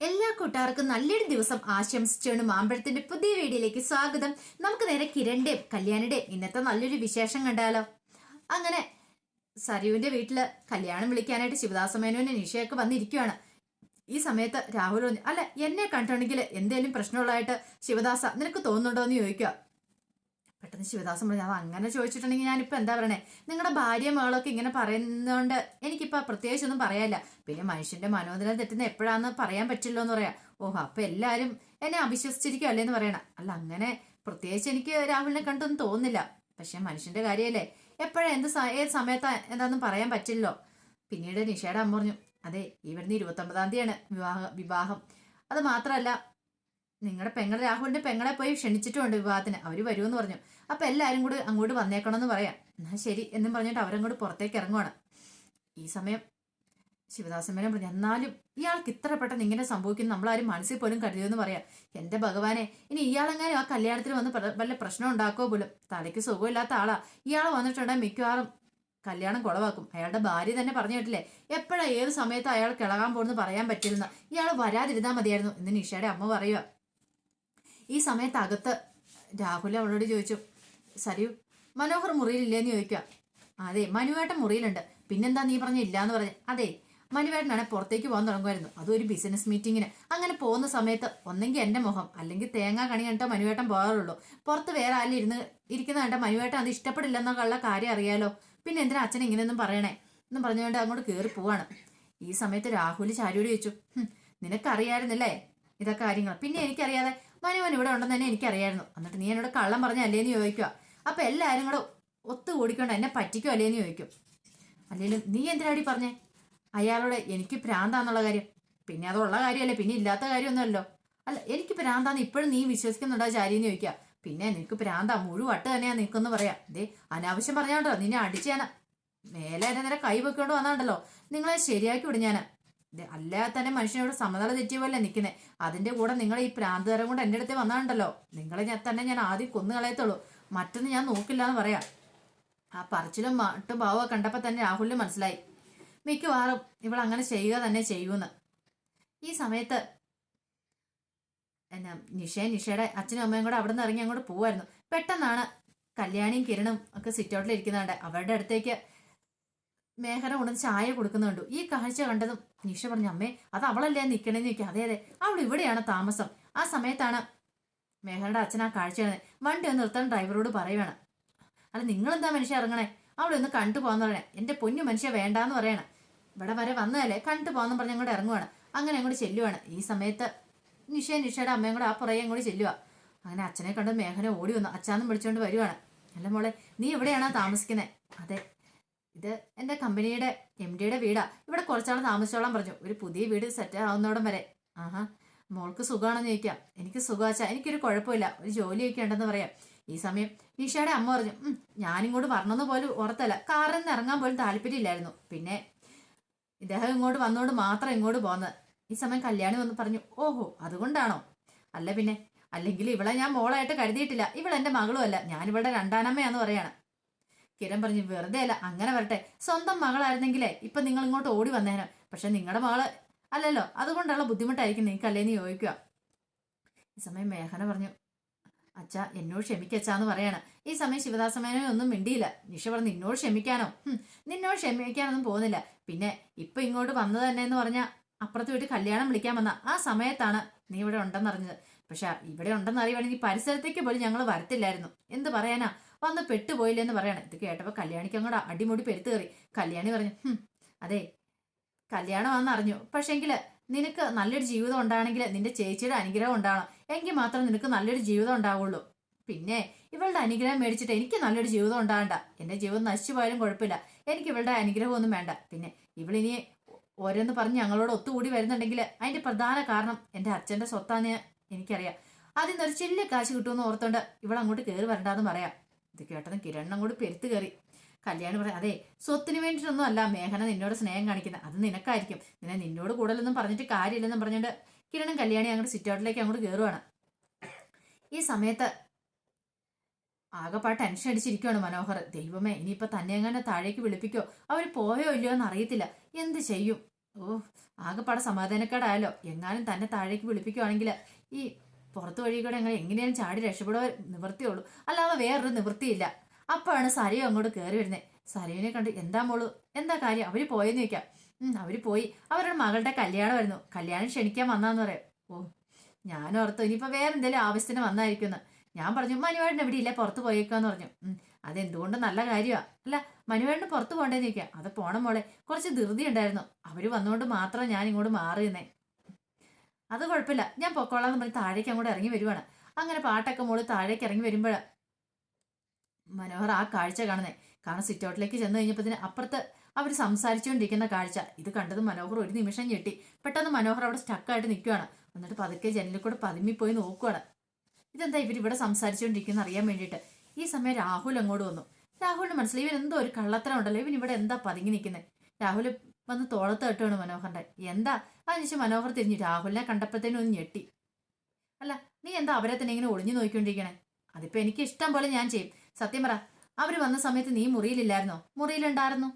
എല്ലാ കൂട്ടുകാർക്കും നല്ലൊരു ദിവസം ആശംസിച്ചുകൊണ്ട് മാമ്പഴത്തിന്റെ പുതിയ വീഡിയോയിലേക്ക് സ്വാഗതം. നമുക്ക് നേരെ കിരണിന്റെയും കല്യാണിടേം ഇന്നത്തെ നല്ലൊരു വിശേഷം കണ്ടാലോ? അങ്ങനെ സരുവിന്റെ വീട്ടിൽ കല്യാണം വിളിക്കാനായിട്ട് ശിവദാസ മേനോന്റെ നിഷയൊക്കെ വന്നിരിക്കുവാണ്. ഈ സമയത്ത് രാഹുൽ അല്ല എന്നെ കണ്ടിട്ടുണ്ടെങ്കിൽ എന്തേലും പ്രശ്നമുള്ളതായിട്ട് ശിവദാസ നിനക്ക് തോന്നുന്നുണ്ടോ എന്ന് ചോദിക്കുക പെട്ടെന്ന് ശിവദാസൻ പറഞ്ഞു അത് അങ്ങനെ ചോദിച്ചിട്ടുണ്ടെങ്കിൽ ഞാനിപ്പോൾ എന്താ പറയണേ? നിങ്ങളുടെ ഭാര്യ മകളൊക്കെ ഇങ്ങനെ പറയുന്നതുകൊണ്ട് എനിക്കിപ്പോൾ പ്രത്യേകിച്ചൊന്നും പറയാല്ല പിന്നെ മനുഷ്യന്റെ മനോനില തെറ്റുന്ന എപ്പോഴാന്ന് പറയാൻ പറ്റില്ലോ എന്ന് പറയാം. ഓഹോ അപ്പൊ എല്ലാരും എന്നെ അവിശ്വസിച്ചിരിക്കും അല്ലേന്ന് പറയണം. അല്ല അങ്ങനെ പ്രത്യേകിച്ച് എനിക്ക് രാഹുലിനെ കണ്ടൊന്നും തോന്നുന്നില്ല. പക്ഷെ മനുഷ്യന്റെ കാര്യമല്ലേ എപ്പോഴാ എന്ത് ഏത് സമയത്താ എന്താന്നും പറയാൻ പറ്റില്ലല്ലോ പിന്നീട് നിഷയുടെ അമ്മ പറഞ്ഞു അതെ ഇവിടുന്ന് ഇരുപത്തൊമ്പതാം തീയതിയാണ് വിവാഹ വിവാഹം. അത് മാത്രമല്ല നിങ്ങളുടെ പെങ്ങളെ രാഹുലിന്റെ പെങ്ങളെ പോയി ക്ഷണിച്ചിട്ടുണ്ട് വിവാഹത്തിന്. അവർ വരുമെന്ന് പറഞ്ഞു. അപ്പൊ എല്ലാരും കൂടി അങ്ങോട്ട് വന്നേക്കണമെന്ന് പറയാം. എന്നാ ശരി എന്നും പറഞ്ഞിട്ട് അവരങ്ങോട്ട് പുറത്തേക്ക് ഇറങ്ങുവാണ്. ഈ സമയം ശിവദാസമ്മേനെ പറഞ്ഞു എന്നാലും ഇയാൾക്ക് ഇത്ര പെട്ടെന്ന് ഇങ്ങനെ സംഭവിക്കുന്നു ആരും മനസ്സിൽ പോലും കരുതിയെന്ന് പറയാം. എന്റെ ഭഗവാനെ ഇനി ഇയാളെങ്ങാനും ആ കല്യാണത്തിൽ വന്ന് വല്ല പ്രശ്നം ഉണ്ടാക്കോ പോലും? തലയ്ക്ക് സുഖമില്ലാത്ത ആളാ. ഇയാൾ വന്നിട്ടുണ്ടെങ്കിൽ മിക്കവാറും കല്യാണം കുളവാക്കും. അയാളുടെ ഭാര്യ തന്നെ പറഞ്ഞു കേട്ടില്ലേ? എപ്പോഴാ ഏത് സമയത്ത് അയാൾ കിളകാൻ പോകുന്നു പറയാൻ പറ്റില്ലെന്ന് ഇയാൾ വരാതിരുന്നാൽ മതിയായിരുന്നു. എന്ന് നിഷയുടെ അമ്മ പറയുക ഈ സമയത്ത് അകത്ത് രാഹുൽ അവളോട് ചോദിച്ചു സരിയു മനോഹർ മുറിയിലില്ലേന്ന് ചോദിക്കുക. അതെ മനുവേട്ടൻ മുറിയിലുണ്ട്. പിന്നെന്താ നീ പറഞ്ഞ ഇല്ലാന്ന് പറഞ്ഞു? അതെ മനുവേട്ടനാണ് പുറത്തേക്ക് പോകാൻ തുടങ്ങുമായിരുന്നു. അതൊരു ബിസിനസ് മീറ്റിങ്ങിന് അങ്ങനെ പോകുന്ന സമയത്ത് ഒന്നെങ്കിൽ എന്റെ മുഖം അല്ലെങ്കിൽ തേങ്ങ കണി കണ്ടോ മനുവേട്ടൻ പോകാറുള്ളൂ. പുറത്ത് വേറെ ആരും ഇരുന്ന് ഇരിക്കുന്ന കണ്ട മനുവേട്ടൻ അത് ഇഷ്ടപ്പെടില്ലെന്നുള്ള കാര്യം അറിയാലോ. പിന്നെ എന്തിനാ അച്ഛൻ ഇങ്ങനെയൊന്നും പറയണേ? എന്നും പറഞ്ഞുകൊണ്ട് അങ്ങോട്ട് കയറി പോവാണ്. ഈ സമയത്ത് രാഹുൽ ചാരിയോട് ചോദിച്ചു "ഹും, നിനക്കറിയായിരുന്നില്ലേ ഇതൊക്കെ കാര്യങ്ങൾ പിന്നെ എനിക്കറിയാതെ മനുവൻ ഇവിടെ ഉണ്ടെന്ന് തന്നെ എനിക്കറിയായിരുന്നു. എന്നിട്ട് നീ എന്നോട് കള്ളം പറഞ്ഞ അല്ലേന്ന് ചോദിക്കുക അപ്പൊ എല്ലാരും കൂടെ ഒത്തുകൂടിക്കൊണ്ട് എന്നെ പറ്റിക്കോ അല്ലേന്ന് ചോദിക്കും. അല്ലെങ്കിലും നീ എന്തിനാടി പറഞ്ഞേ? അയാളോട് എനിക്ക് ഭ്രാന്താന്നുള്ള കാര്യം. പിന്നെ അതുള്ള കാര്യമല്ലേ പിന്നെ ഇല്ലാത്ത കാര്യമൊന്നുമല്ലോ. അല്ല എനിക്ക് ഭ്രാന്താന്ന് ഇപ്പോഴും നീ വിശ്വസിക്കുന്നുണ്ടോ ചാരിന്ന് ചോദിക്കുക പിന്നെ നിനക്ക് ഭ്രാന്താ മുഴുവട്ട് തന്നെയാ നിൽക്കുമെന്ന് പറയാ. ദേ അനാവശ്യം പറഞ്ഞാണ്ടോ? നിന്നെ അടിച്ചാന. മേലെ നേരെ കൈ വെക്കൊണ്ട് വന്നാണ്ടല്ലോ. നിങ്ങളെ ശരിയാക്കി വിടും ഞാൻ അല്ലാതെ തന്നെ മനുഷ്യനോട് സമനില തെറ്റിയ പോലെ നിൽക്കുന്നത് അതിന്റെ കൂടെ നിങ്ങൾ ഈ പ്രാന്തതരം കൊണ്ട് എന്റെ അടുത്ത് വന്നാണ്ടല്ലോ. നിങ്ങളെ ഞാൻ തന്നെ ഞാൻ ആദ്യം കൊന്നു കളയത്തുള്ളൂ. മറ്റൊന്ന് ഞാൻ നോക്കില്ല എന്ന് പറയാം. ആ പറച്ചിലും മട്ടും ഭാവം കണ്ടപ്പോൾ തന്നെ രാഹുലിന് മനസ്സിലായി. മിക്കവാറും ഇവൾ അങ്ങനെ ചെയ്യുക തന്നെ ചെയ്യൂന്ന് ഈ സമയത്ത് എന്നാ നിഷയെ നിഷയുടെ അച്ഛനും അമ്മയും കൂടെ അവിടെ നിന്ന് ഇറങ്ങി അങ്ങോട്ട് പോവായിരുന്നു. പെട്ടെന്നാണ് കല്യാണിയും കിരണും ഒക്കെ സിറ്റൗട്ടിൽ ഇരിക്കുന്നുണ്ട്. അവരുടെ അടുത്തേക്ക് മേഘന കൊണ്ടുവന്ന് ചായ കൊടുക്കുന്നുണ്ട് ഈ കാഴ്ച കണ്ടതും നിഷ പറഞ്ഞു അമ്മേ അത് അവളല്ലേ നിൽക്കണേന്ന് ചോദിക്കുക അതെ അതെ അവൾ ഇവിടെയാണ് താമസം. ആ സമയത്താണ് മേഘനയുടെ അച്ഛൻ ആ കാഴ്ച വണ്ടി ഒന്ന് നിർത്താൻ ഡ്രൈവറോട് പറയുവാണ്. അല്ല നിങ്ങളെന്താ മനുഷ്യ ഇറങ്ങണേ? അവിടെ ഒന്ന് കണ്ടു പോകാന്ന് പറയണേ. എന്റെ പൊന്നു മനുഷ്യ വേണ്ടാന്ന് പറയണം. ഇവിടെ വരെ വന്നതല്ലേ? കണ്ടു പോകാന്ന് പറഞ്ഞ് അങ്ങോട്ട് ഇറങ്ങുവാണ്. അങ്ങനെ അങ്ങോട്ട് ചെല്ലുവാണ്. ഈ സമയത്ത് നിഷ നിഷയുടെ അമ്മയും കൂടെ ആ പുറകെ അങ്ങോട്ട് ചെല്ലുക അങ്ങനെ അച്ഛനെ കണ്ട് മേഘന ഓടി വന്നു. അച്ഛാന്നും വിളിച്ചുകൊണ്ട് വരുവാണ്. അല്ല മോളെ നീ എവിടെയാണോ താമസിക്കുന്നത് അതെ ഇത് എന്റെ കമ്പനിയുടെ എം ഡിയുടെ വീടാ. ഇവിടെ കുറച്ചാൾ താമസിച്ചോളാൻ പറഞ്ഞു. ഒരു പുതിയ വീട് സെറ്റ് ആവുന്നോടം വരെ. ആഹാ മോൾക്ക് സുഖമാണെന്ന് ചോദിക്കാം. എനിക്ക് സുഖാച്ചാ എനിക്കൊരു കുഴപ്പമില്ല. ഒരു ജോലിയൊക്കെ ഉണ്ടെന്ന് പറയാം. ഈ സമയം ഈഷയുടെ അമ്മ പറഞ്ഞു ഞാനും ഞാനിങ്ങോട്ട് വരണമെന്ന് പോലും ഓർത്തല്ല കാറിൽ നിന്ന് ഇറങ്ങാൻ പോലും താല്പര്യമില്ലായിരുന്നു. പിന്നെ ഇദ്ദേഹം ഇങ്ങോട്ട് വന്നോണ്ട് മാത്രം ഇങ്ങോട്ട് പോന്നത് ഈ സമയം കല്യാണി വന്ന് പറഞ്ഞു ഓഹോ അതുകൊണ്ടാണോ? അല്ല പിന്നെ അല്ലെങ്കിൽ ഇവളെ ഞാൻ മോളായിട്ട് കരുതിയിട്ടില്ല. ഇവൾ മകളുമല്ല. ഞാൻ ഇവളുടെ രണ്ടാനമ്മയാന്ന് പറയാണ്. കിരൺ പറഞ്ഞു വെറുതെ അല്ല അങ്ങനെ വരട്ടെ. സ്വന്തം മകളായിരുന്നെങ്കിലേ ഇപ്പൊ നിങ്ങൾ ഇങ്ങോട്ട് ഓടി വന്നേനോ. പക്ഷെ നിങ്ങളുടെ മകൾ അല്ലല്ലോ അതുകൊണ്ടുള്ള ബുദ്ധിമുട്ടായിരിക്കും നിങ്ങൾക്ക് അല്ലേന്ന് ചോദിക്കുക. ഈ സമയം മേഘന പറഞ്ഞു അച്ഛ എന്നോട് ക്ഷമിക്കച്ചാന്ന് പറയാണ്. ഈ സമയം ശിവദാസമേനോ ഒന്നും മിണ്ടിയില്ല. നിഷ പറഞ്ഞു നിന്നോട് ക്ഷമിക്കാനോ? നിന്നോട് ക്ഷമിക്കാനൊന്നും പോകുന്നില്ല. പിന്നെ ഇപ്പൊ ഇങ്ങോട്ട് വന്നത് തന്നെ എന്ന് പറഞ്ഞാൽ അപ്പുറത്ത് വീട്ടിൽ കല്യാണം വിളിക്കാൻ വന്ന ആ സമയത്താണ് നീ ഇവിടെ ഉണ്ടെന്നറിഞ്ഞത്. പക്ഷെ ഇവിടെ ഉണ്ടെന്ന് അറിയുവാണെങ്കിൽ പരിസരത്തേക്ക് പോലും ഞങ്ങൾ വരത്തില്ലായിരുന്നു. എന്ത് പറയാനാ? വന്ന് പെട്ടുപോയില്ലെന്ന് പറയണം. ഇത് കേട്ടപ്പോൾ കല്യാണിക്ക് അങ്ങോട്ട് അടിമുടി പെരുത്ത് കയറി. കല്യാണി പറഞ്ഞു "ഹും, അതെ കല്യാണമാണെന്ന് അറിഞ്ഞു. പക്ഷെങ്കിൽ നിനക്ക് നല്ലൊരു ജീവിതം ഉണ്ടാണെങ്കിൽ നിന്റെ ചേച്ചിയുടെ അനുഗ്രഹം ഉണ്ടാവണം. എങ്കിൽ മാത്രം നിനക്ക് നല്ലൊരു ജീവിതം ഉണ്ടാവുള്ളൂ. പിന്നെ ഇവളുടെ അനുഗ്രഹം മേടിച്ചിട്ട് എനിക്ക് നല്ലൊരു ജീവിതം ഉണ്ടാകണ്ട. എന്റെ ജീവിതം നശിച്ചു പോയാലും കുഴപ്പമില്ല. എനിക്ക് ഇവളുടെ അനുഗ്രഹം ഒന്നും വേണ്ട. പിന്നെ ഇവളിനി ഓരോന്ന് പറഞ്ഞ് ഞങ്ങളോട് ഒത്തുകൂടി വരുന്നുണ്ടെങ്കിൽ അതിന്റെ പ്രധാന കാരണം എന്റെ അച്ഛന്റെ സ്വത്താന്ന് എനിക്കറിയാം. അതിൽ നിന്നൊരു ഒരു ചില്ല് കാശ് കിട്ടുമെന്ന് ഓർത്തോണ്ട് ഇവളങ്ങോട്ട് കയറി വരണ്ടാന്ന് പറയാം. ഇത് കേട്ടതും കിരൺ അങ്ങോട്ട് പെരുത്ത് കയറി. കല്യാണി പറയാം അതെ സ്വത്തിന് വേണ്ടിയിട്ടൊന്നും അല്ല മേഘന നിന്നോട് സ്നേഹം കാണിക്കുന്നത്. അത് നിനക്കായിരിക്കും. നിന്നെ നിന്നോട് കൂടുതലൊന്നും പറഞ്ഞിട്ട് കാര്യമില്ലെന്നും പറഞ്ഞിട്ട് കിരണും കല്യാണി അങ്ങോട്ട് സിറ്റൗട്ടിലേക്ക് അങ്ങോട്ട് കയറുവാണ് ഈ സമയത്ത് ആകെപ്പാട്ട് ടെൻഷൻ അടിച്ചിരിക്കുകയാണ് മനോഹർ. ദൈവമേ ഇനിയിപ്പോൾ തന്നെ എങ്ങനെ താഴേക്ക് വിളിപ്പിക്കോ? അവർ പോയോ ഇല്ലയോ എന്ന് അറിയത്തില്ല എന്ത് ചെയ്യും? ഓ ആകെപ്പാടെ സമാധാനക്കേടായാലോ എങ്ങാനും തന്നെ താഴേക്ക് വിളിപ്പിക്കുവാണെങ്കിൽ ഈ പുറത്തു വഴി കൂടെ അങ്ങനെ എങ്ങനെയാലും ചാടി രക്ഷപ്പെടുക നിവൃത്തിയുള്ളൂ. അല്ലാതെ വേറൊരു നിവൃത്തിയില്ല. അപ്പോഴാണ് സരയു അങ്ങോട്ട് കയറി വരുന്നത് സരയുവിനെ കണ്ട് എന്താ മോളു? എന്താ കാര്യം? അവർ പോയെന്ന് ചോദിക്കാം. അവർ പോയി. അവരുടെ മകളുടെ കല്യാണം വരുന്നു കല്യാണം ക്ഷണിക്കാൻ വന്നാന്ന് പറയാം. ഓ ഞാൻ ഓർത്തു. ഇനിയിപ്പോ വേറെ എന്തെങ്കിലും ആവശ്യത്തിന് വന്നായിരിക്കുന്നു ഞാൻ പറഞ്ഞു മനുവേട്ടൻ എവിടെ ഇല്ല പുറത്ത് പോയേക്കാന്ന് പറഞ്ഞു. അതെന്തുകൊണ്ട്? നല്ല കാര്യമാ അല്ല മനുവേട്ടന് പുറത്ത് പോകണ്ടേന്ന് ചോദിക്കാം. അത് പോണം മോളെ. കുറച്ച് ധൃതി ഉണ്ടായിരുന്നു അവർ വന്നുകൊണ്ട് മാത്രം ഞാൻ ഇങ്ങോട്ട് മാറിയെന്നേ അത് കുഴപ്പമില്ല. ഞാൻ പൊക്കോളാന്ന് പറഞ്ഞ് താഴേക്ക് അങ്ങോട്ട് ഇറങ്ങി വരുവാണ്. അങ്ങനെ പാട്ടൊക്കെ മോൾ താഴേക്ക് ഇറങ്ങി വരുമ്പോൾ മനോഹർ ആ കാഴ്ച കാണുന്നേ. കാരണം സിറ്റ് ഔട്ടിലേക്ക് ചെന്ന് കഴിഞ്ഞപ്പത്തിന് അപ്പുറത്ത് അവർ സംസാരിച്ചുകൊണ്ടിരിക്കുന്ന കാഴ്ച. ഇത് കണ്ടത് മനോഹർ ഒരു നിമിഷം ഞെട്ടി. പെട്ടെന്ന് മനോഹർ അവിടെ സ്റ്റക്കായിട്ട് നിൽക്കുകയാണ് എന്നിട്ട് പതുക്കെ ജനലിൽ കൂടെ പതുമ്മിപ്പോയി നോക്കുവാണ്. ഇതെന്താ ഇവർ ഇവിടെ സംസാരിച്ചുകൊണ്ടിരിക്കുന്ന അറിയാൻ വേണ്ടിയിട്ട്? ഈ സമയം രാഹുൽ അങ്ങോട്ട് വന്നു. രാഹുലിന് മനസ്സിലായി ഇവൻ എന്തോ ഒരു കള്ളത്തരം ഉണ്ടല്ലോ. ഇവൻ ഇവിടെ എന്താ പതുങ്ങി നിൽക്കുന്നത് രാഹുൽ വന്ന് തോളത്ത് കെട്ടുകയാണ് മനോഹറിന്റെ. എന്താ? അതിനുശേഷം മനോഹർ തിരിഞ്ഞു രാഹുലിനെ കണ്ടപ്പോഴത്തേനും ഒന്ന് ഞെട്ടി. അല്ല നീ എന്താ അവരെ തന്നെ ഇങ്ങനെ ഒളിഞ്ഞു നോക്കിക്കൊണ്ടിരിക്കണേ? അതിപ്പോ എനിക്ക് ഇഷ്ടം പോലെ ഞാൻ ചെയ്യും. സത്യം പറ അവർ വന്ന സമയത്ത് നീ മുറിയിലില്ലായിരുന്നോ? മുറിയിലുണ്ടായിരുന്നു?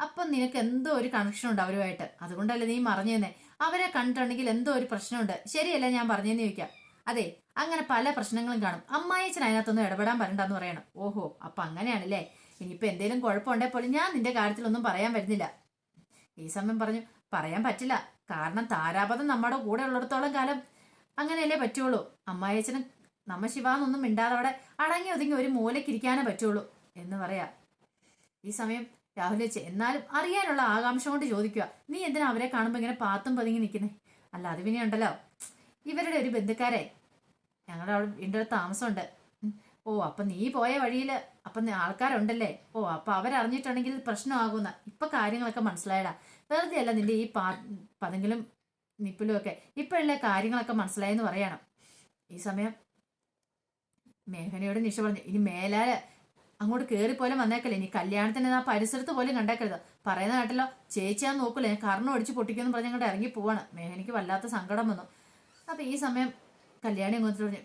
അപ്പൊ നിനക്ക് എന്തോ ഒരു കണക്ഷൻ ഉണ്ട് അവരുമായിട്ട്? അതുകൊണ്ടല്ലേ നീ മറിഞ്ഞു തന്നെ അവരെ കണ്ടിട്ടുണ്ടെങ്കിൽ എന്തോ ഒരു പ്രശ്നമുണ്ട്. ശരിയല്ല ഞാൻ പറഞ്ഞെന്ന് ചോദിക്കാം. അതെ അങ്ങനെ പല പ്രശ്നങ്ങളും കാണും. അമ്മായിച്ചൻ അതിനകത്തൊന്നും ഇടപെടാൻ പറയണ്ടെന്ന് പറയണം. ഓഹോ അപ്പൊ അങ്ങനെയാണല്ലേ? ഇനിയിപ്പോ എന്തെങ്കിലും കുഴപ്പമുണ്ടെങ്കിൽ പോലും ഞാൻ നിന്റെ കാര്യത്തിലൊന്നും പറയാൻ വരുന്നില്ല. ഈ സമയം പറഞ്ഞു പറയാൻ പറ്റില്ല. കാരണം താരാപഥം നമ്മുടെ കൂടെ ഉള്ളിടത്തോളം കാലം അങ്ങനെയല്ലേ പറ്റുള്ളൂ. അമ്മായിച്ചനും നമ്മ ശിവാന്നൊന്നും മിണ്ടാതെ അവിടെ അടങ്ങി ഒതുങ്ങി ഒരു മൂലക്കിരിക്കാനേ പറ്റുള്ളൂ എന്ന് പറയാ. ഈ സമയം രാഹുൽ വെച്ച് എന്നാലും അറിയാനുള്ള ആകാംക്ഷ കൊണ്ട് ചോദിക്കുക നീ എന്തിനാ അവരെ കാണുമ്പോൾ ഇങ്ങനെ പാത്തും പതുങ്ങി നിൽക്കുന്നേ? അല്ല അത് പിന്നെ ഉണ്ടല്ലോ. ഇവരുടെ ഒരു ബന്ധുക്കാരെ ഞങ്ങളുടെ അവിടെ ഒരു താമസമുണ്ട്. ഓ അപ്പൊ നീ പോയ വഴിയിൽ അപ്പൊ ആൾക്കാരുണ്ടല്ലേ? ഓ അപ്പൊ അവരറിഞ്ഞിട്ടുണ്ടെങ്കിൽ പ്രശ്നമാകുന്ന ഇപ്പൊ കാര്യങ്ങളൊക്കെ മനസ്സിലായടാ. വെറുതെ അല്ല നിന്റെ ഈ പാ പതെങ്കിലും നിപ്പിലും ഒക്കെ. ഇപ്പോഴല്ലേ കാര്യങ്ങളൊക്കെ മനസ്സിലായെന്ന് പറയണം. ഈ സമയം മേഘനയോട് നിഷ പറഞ്ഞു ഇനി മേലാൽ അങ്ങോട്ട് കയറി പോലും വന്നേക്കല്ലേ. ഇനി കല്യാണത്തിന് ആ പരിസരത്ത് പോലും കണ്ടേക്കരുത്. പറയുന്ന കേട്ടല്ലോ ചേച്ചി ഞാൻ നോക്കൂല ഞാൻ കർണം ഒടിച്ച് പൊട്ടിക്കുമെന്ന് പറഞ്ഞ് അങ്ങോട്ട് ഇറങ്ങി പോവാണ്. മേഘനയ്ക്ക് വല്ലാത്ത സങ്കടം വന്നു. അപ്പൊ ഈ സമയം കല്യാണി അങ്ങോട്ട് പറഞ്ഞു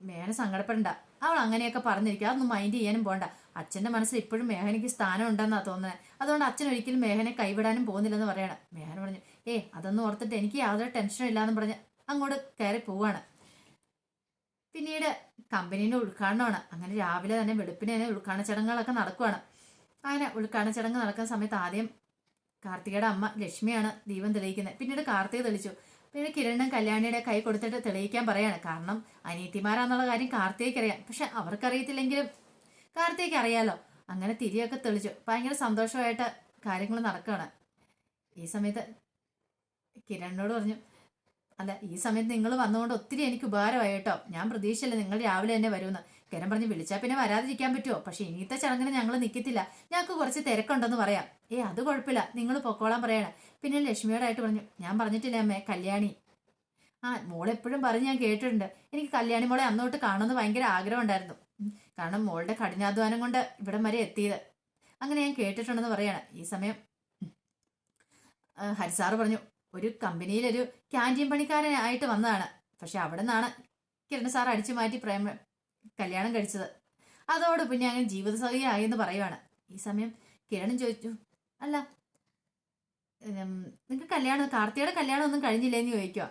മേഘന സങ്കടപ്പെടണ്ട. അവൾ അങ്ങനെയൊക്കെ പറഞ്ഞിരിക്കുക അതൊന്നും മൈൻഡ് ചെയ്യാനും പോണ്ട. അച്ഛന്റെ മനസ്സിൽ ഇപ്പോഴും മേഹനയ്ക്ക് സ്ഥാനം ഉണ്ടെന്നാ തോന്നുന്നത് അതുകൊണ്ട് അച്ഛൻ ഒരിക്കലും മേഹനെ കൈവിടാനും പോകുന്നില്ലെന്ന് പറയണം. മേഹന പറഞ്ഞു ഏ അതൊന്നും ഓർത്തിട്ട് എനിക്ക് യാതൊരു ടെൻഷനും ഇല്ലാന്ന് പറഞ്ഞ് അങ്ങോട്ട് കയറി പോവാണ്. പിന്നീട് കമ്പനീന്റെ ഉദ്ഘാടനമാണ്. അങ്ങനെ രാവിലെ തന്നെ വെളുപ്പിന് തന്നെ ഉദ്ഘാടന ചടങ്ങുകളൊക്കെ നടക്കുവാണ്. അങ്ങനെ ഉദ്ഘാടന ചടങ്ങ് നടക്കുന്ന സമയത്ത് ആദ്യം കാർത്തികയുടെ അമ്മ ലക്ഷ്മിയാണ് ദീപം തെളിയിക്കുന്നത്. പിന്നീട് കാർത്തിക തെളിച്ചു പിന്നെ കിരണും കല്യാണിയുടെ കൈ കൊടുത്തിട്ട് തെളിയിക്കാൻ പറയാണ്. കാരണം അനിയത്തിമാരാന്നുള്ള കാര്യം കാർത്തികയ്ക്ക് അറിയാം പക്ഷെ അവർക്കറിയത്തില്ലെങ്കിലും കാർത്തികയ്ക്ക് അറിയാലോ. അങ്ങനെ തിരിയൊക്കെ തെളിച്ചു. ഭയങ്കര സന്തോഷമായിട്ട് കാര്യങ്ങൾ നടക്കുകയാണ് ഈ സമയത്ത് കിരണിനോട് പറഞ്ഞു അല്ല ഈ സമയത്ത് നിങ്ങൾ വന്നുകൊണ്ട് ഒത്തിരി എനിക്ക് ഉപകാരമായി കേട്ടോ. ഞാൻ പ്രതീക്ഷയില്ല നിങ്ങൾ രാവിലെ തന്നെ വരുമെന്ന്. കിരൺ പറഞ്ഞ് വിളിച്ചാൽ പിന്നെ വരാതിരിക്കാൻ പറ്റുമോ പക്ഷെ ഇനിയത്തെ ചടങ്ങിന് ഞങ്ങൾ നിൽക്കത്തില്ല ഞങ്ങൾക്ക് കുറച്ച് തിരക്കുണ്ടെന്ന് പറയാം. ഏ അത് കുഴപ്പമില്ല. നിങ്ങൾ പൊക്കോളാൻ പറയണം. പിന്നെ ലക്ഷ്മിയോടായിട്ട് പറഞ്ഞു ഞാൻ പറഞ്ഞിട്ടില്ല അമ്മേ കല്യാണി. ആ മോളെപ്പോഴും പറഞ്ഞ് ഞാൻ കേട്ടിട്ടുണ്ട്. എനിക്ക് കല്യാണി മോളെ അന്നോട്ട് കാണുമെന്ന് ഭയങ്കര ആഗ്രഹം ഉണ്ടായിരുന്നു കാരണം മോളുടെ കഠിനാധ്വാനം കൊണ്ട് ഇവിടം വരെ എത്തിയത്. അങ്ങനെ ഞാൻ കേട്ടിട്ടുണ്ടെന്ന് പറയാണ്. ഈ സമയം ഹരിസാറ് പറഞ്ഞു ഒരു കമ്പനിയിലൊരു ക്യാന്റീൻ പണിക്കാരനായിട്ട് വന്നതാണ്. പക്ഷെ അവിടെ നിന്നാണ് കിരൺ സാർ അടിച്ചു മാറ്റി പ്രേമ കല്യാണം കഴിച്ചത്. അതോടൊപ്പം ഞാൻ ജീവിതസഖിയായി എന്ന് പറയുവാണ്. ഈ സമയം കിരണും ചോദിച്ചു അല്ല നിങ്ങൾക്ക് കല്യാണം കാർത്തിയുടെ കല്യാണം ഒന്നും കഴിഞ്ഞില്ലേന്ന് ചോദിക്കുക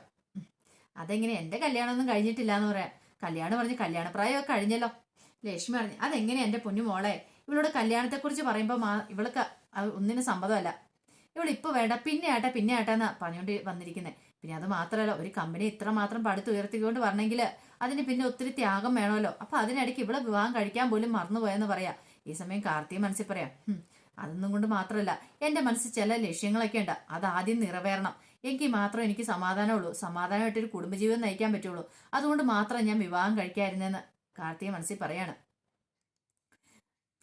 അതെങ്ങനെ? എന്റെ കല്യാണം ഒന്നും കഴിഞ്ഞിട്ടില്ല എന്ന് പറയാം. കല്യാണം പറഞ്ഞ് കല്യാണപ്രായമൊക്കെ കഴിഞ്ഞല്ലോ. ലക്ഷ്മി പറഞ്ഞു അതെങ്ങനെ എന്റെ പൊന്നു മോളെ? ഇവളോട് കല്യാണത്തെക്കുറിച്ച് പറയുമ്പോൾ മാ ഇവൾക്ക് ഒന്നിനും സമ്മതമല്ല. ഇവൾ വേണ്ട പിന്നെ ആട്ടെ പിന്നെ ആട്ടെ എന്നാണ് പറഞ്ഞുകൊണ്ട് വന്നിരിക്കുന്നത് പിന്നെ അത് മാത്രമല്ല ഒരു കമ്പനി ഇത്ര മാത്രം പടുത്ത് ഉയർത്തിക്കൊണ്ട് വരണമെങ്കിൽ അതിന് പിന്നെ ഒത്തിരി ത്യാഗം വേണമല്ലോ. അപ്പൊ അതിനിടയ്ക്ക് ഇവിടെ വിവാഹം കഴിക്കാൻ പോലും മറന്നുപോയെന്ന് പറയാം. ഈ സമയം കാർത്തിക മനസ്സിൽ പറയാം "ഹും, അതൊന്നും കൊണ്ട് മാത്രമല്ല എന്റെ മനസ്സിൽ ചില ലക്ഷ്യങ്ങളൊക്കെ ഉണ്ട്. അത് ആദ്യം നിറവേറണം. എങ്കിൽ മാത്രം എനിക്ക് സമാധാനമുള്ളൂ. സമാധാനമായിട്ട് ഒരു കുടുംബജീവിതം നയിക്കാൻ പറ്റുള്ളൂ. അതുകൊണ്ട് മാത്രം ഞാൻ വിവാഹം കഴിക്കാതിരുന്നെന്ന് കാർത്തിക മനസ്സിൽ പറയാണ്.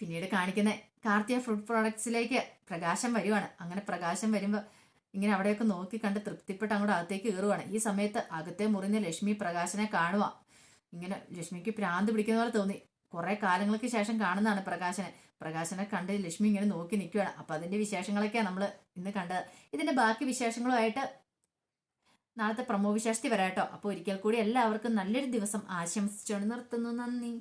പിന്നീട് കാണിക്കുന്ന കാർത്തിക ഫുഡ് പ്രോഡക്ട്സിലേക്ക് പ്രകാശം വരുവാണ്. അങ്ങനെ പ്രകാശം വരുമ്പോൾ ഇങ്ങനെ അവിടെയൊക്കെ നോക്കി കണ്ട് തൃപ്തിപ്പെട്ട് അങ്ങോട്ട് അകത്തേക്ക് കയറുവാണ്. ഈ സമയത്ത് അകത്തെ മുറിഞ്ഞ ലക്ഷ്മി പ്രകാശനെ കാണുക ഇങ്ങനെ ലക്ഷ്മിക്ക് പ്രാന്ത് പിടിക്കുന്ന പോലെ തോന്നി. കുറെ കാലങ്ങൾക്ക് ശേഷം കാണുന്നതാണ് പ്രകാശനെ. പ്രകാശനെ കണ്ട് ലക്ഷ്മി ഇങ്ങനെ നോക്കി നിൽക്കുകയാണ് അപ്പൊ അതിന്റെ വിശേഷങ്ങളൊക്കെയാണ് നമ്മൾ ഇന്ന് കണ്ടത്. ഇതിന്റെ ബാക്കി വിശേഷങ്ങളുമായിട്ട് നാളത്തെ പ്രമോ വിശേഷത്തിൽ വരാട്ടോ അപ്പോൾ ഒരിക്കൽ കൂടി എല്ലാവർക്കും നല്ലൊരു ദിവസം ആശംസിച്ചുകൊണ്ട് നിർത്തുന്നു. നന്ദി.